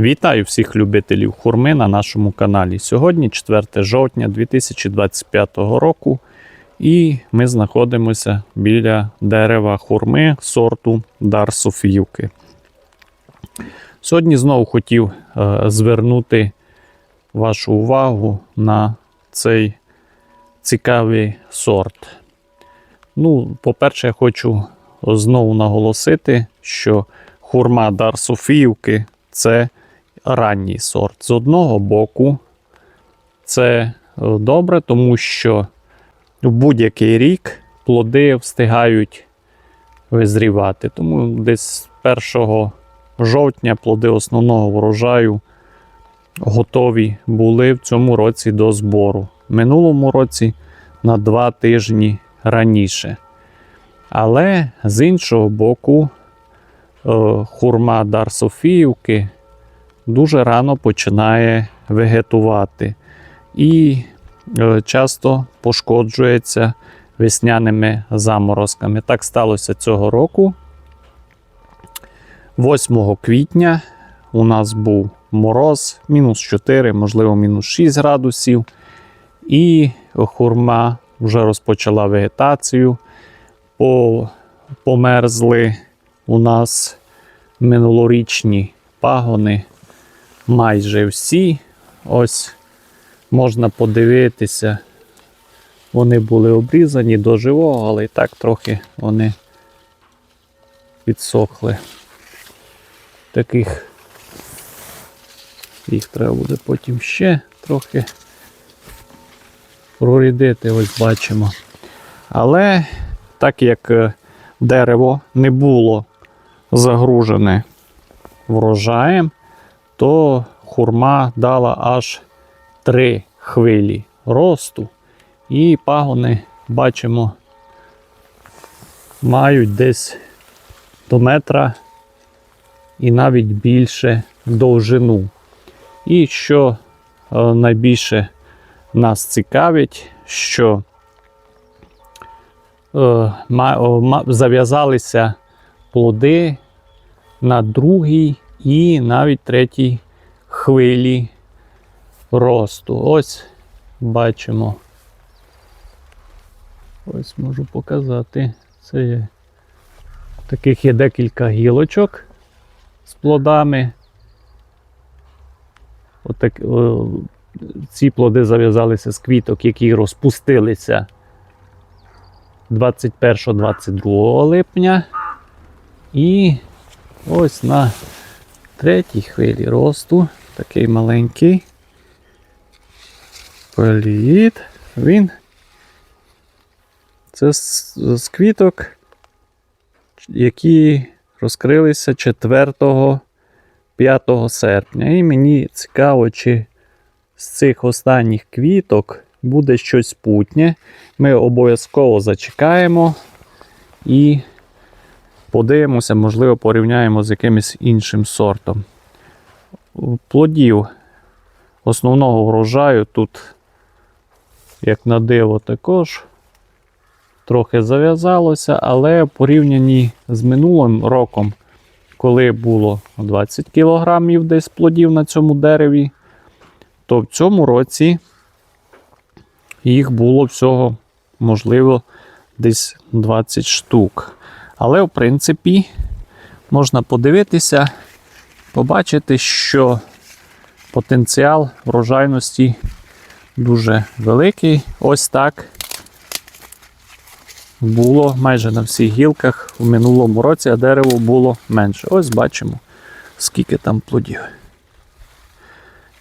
Вітаю всіх любителів хурми на нашому каналі. Сьогодні 4 жовтня 2025 року, і ми знаходимося біля дерева хурми сорту Дар Софіївки. Сьогодні знову хотів е, звернути вашу увагу на цей цікавий сорт. Ну, по-перше, я хочу знову наголосити, що хурма Дар Софіївки це ранній сорт. З одного боку, це е, добре, тому що в будь-який рік плоди встигають визрівати. Тому десь 1 жовтня плоди основного врожаю готові були в цьому році до збору. В минулому році на два тижні раніше. Але з іншого боку, е, хурма Дар Софіївки дуже рано починає вегетувати і е, часто пошкоджується весняними заморозками. Так сталося цього року. 8 квітня у нас був мороз, мінус 4, можливо, мінус 6 градусів. І хурма вже розпочала вегетацію. Померзли у нас минулорічні пагони майже всі. Ось можна подивитися. Вони були обрізані до живого, але і так трохи вони підсохли. Таких їх треба буде потім ще трохи прорідити, ось бачимо. Але так як е, дерево не було загружене врожаєм, то хурма дала аж три хвилі росту. І пагони, бачимо, мають десь до метра і навіть більше довжину. І що е, найбільше нас цікавить, що е, зав'язалися плоди на другій і навіть третій хвилі росту. Ось бачимо. Ось можу показати. Це є. Таких є декілька гілочок з плодами. Отак, о, ці плоди зав'язалися з квіток, які розпустилися 21-22 липня. І ось на третій хвилі росту, такий маленький політ. Він це з, квіток, які розкрилися 4-5 серпня. І мені цікаво, чи з цих останніх квіток буде щось путнє. Ми обов'язково зачекаємо і подивимося, можливо, порівняємо з якимось іншим сортом. Плодів основного врожаю тут, як на диво, також трохи зав'язалося, але порівнянні з минулим роком, коли було 20 кг десь плодів на цьому дереві, то в цьому році їх було всього, можливо, десь 20 штук. Але, в принципі, можна подивитися, побачити, що потенціал врожайності дуже великий. Ось так було майже на всіх гілках в минулому році, а дерево було менше. Ось бачимо, скільки там плодів.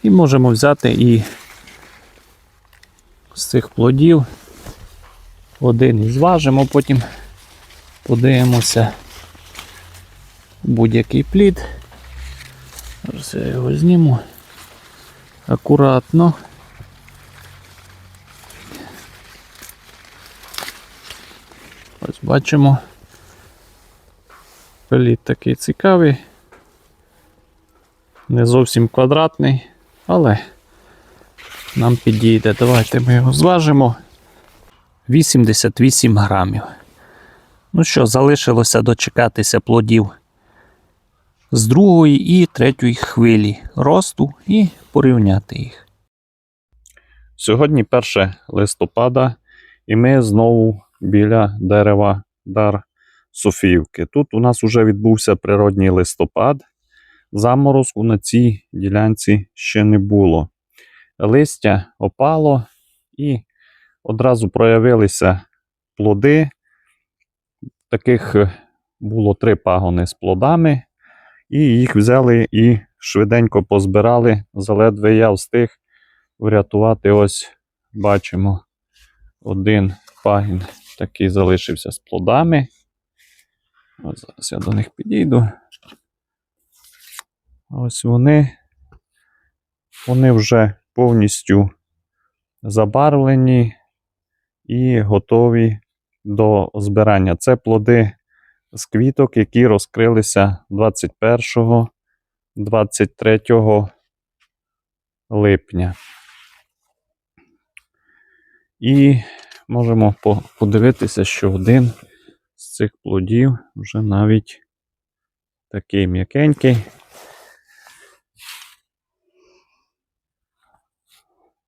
І можемо взяти і з цих плодів один і зважимо, потім подивимося будь-який плід. Зараз я його зніму акуратно. Ось бачимо. Плід такий цікавий. Не зовсім квадратний, але нам підійде. Давайте ми його зважимо. 88 грамів. Ну що, залишилося дочекатися плодів з другої і третьої хвилі росту і порівняти їх. Сьогодні 1 листопада, і ми знову біля дерева Дар Софіївки. Тут у нас вже відбувся природній листопад. Заморозку на цій ділянці ще не було. Листя опало і одразу проявилися плоди. Таких е, було три пагони з плодами, і їх взяли і швиденько позбирали. Заледве я встиг врятувати. Ось бачимо один пагін такий залишився з плодами. Ось зараз я до них підійду. Ось вони. Вони вже повністю забарвлені і готові до збирання. Це плоди з квіток, які розкрилися 21 23 липня. І можемо подивитися, що один з цих плодів вже навіть такий м'якенький.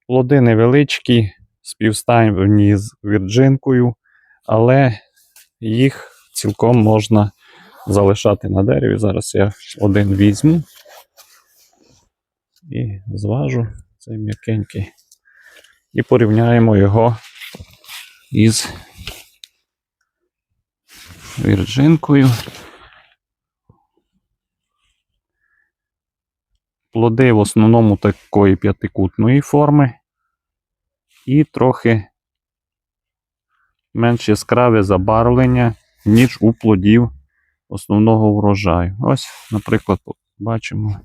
Плоди невеличкі, співставні з вірджинкою, але їх цілком можна залишати на дереві. Зараз я один візьму і зважу цей м'якенький. І порівняємо його із вірджинкою. Плоди в основному такої п'ятикутної форми і трохи менш яскраве забарвлення, ніж у плодів основного врожаю. Ось, наприклад, бачимо.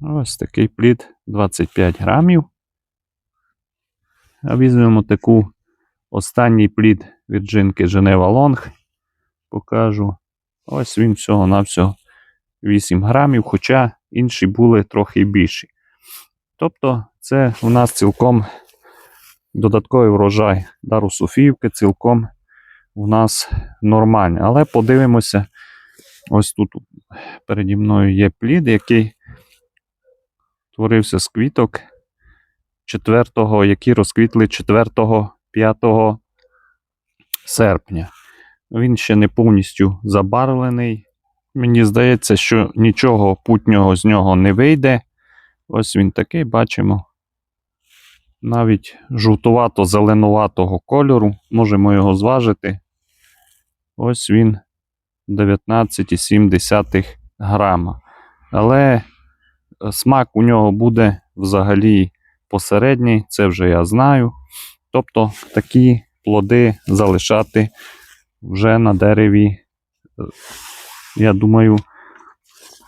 Ось такий плід 25 грамів. А візьмемо таку останній плід від жінки Женева Лонг. Покажу. Ось він всього-навсього 8 грамів, хоча інші були трохи більші. Тобто, це у нас цілком додатковий врожай дару Софіївки, цілком у нас нормальний. Але подивимося, ось тут переді мною є плід, який творився з квіток 4-го, які розквітли 4-5 серпня. Він ще не повністю забарвлений. Мені здається, що нічого путнього з нього не вийде. Ось він такий, бачимо. Навіть жовтувато-зеленуватого кольору. Можемо його зважити. Ось він 19,7 грама. Але е, смак у нього буде взагалі посередній, це вже я знаю. Тобто такі плоди залишати вже на дереві, е, я думаю,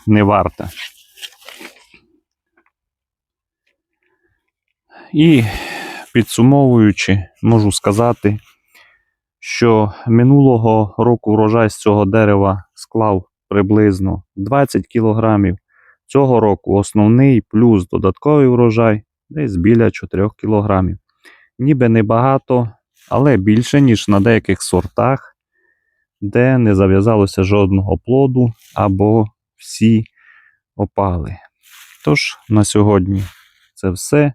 не варто. І підсумовуючи, можу сказати, що минулого року врожай з цього дерева склав приблизно 20 кілограмів. Цього року основний плюс додатковий врожай десь біля 4 кілограмів. Ніби небагато, але більше, ніж на деяких сортах, де не зав'язалося жодного плоду або всі опали. Тож, на сьогодні це все.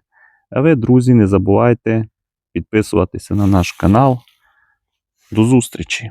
А ви, друзі, не забувайте підписуватися на наш канал. До зустрічі!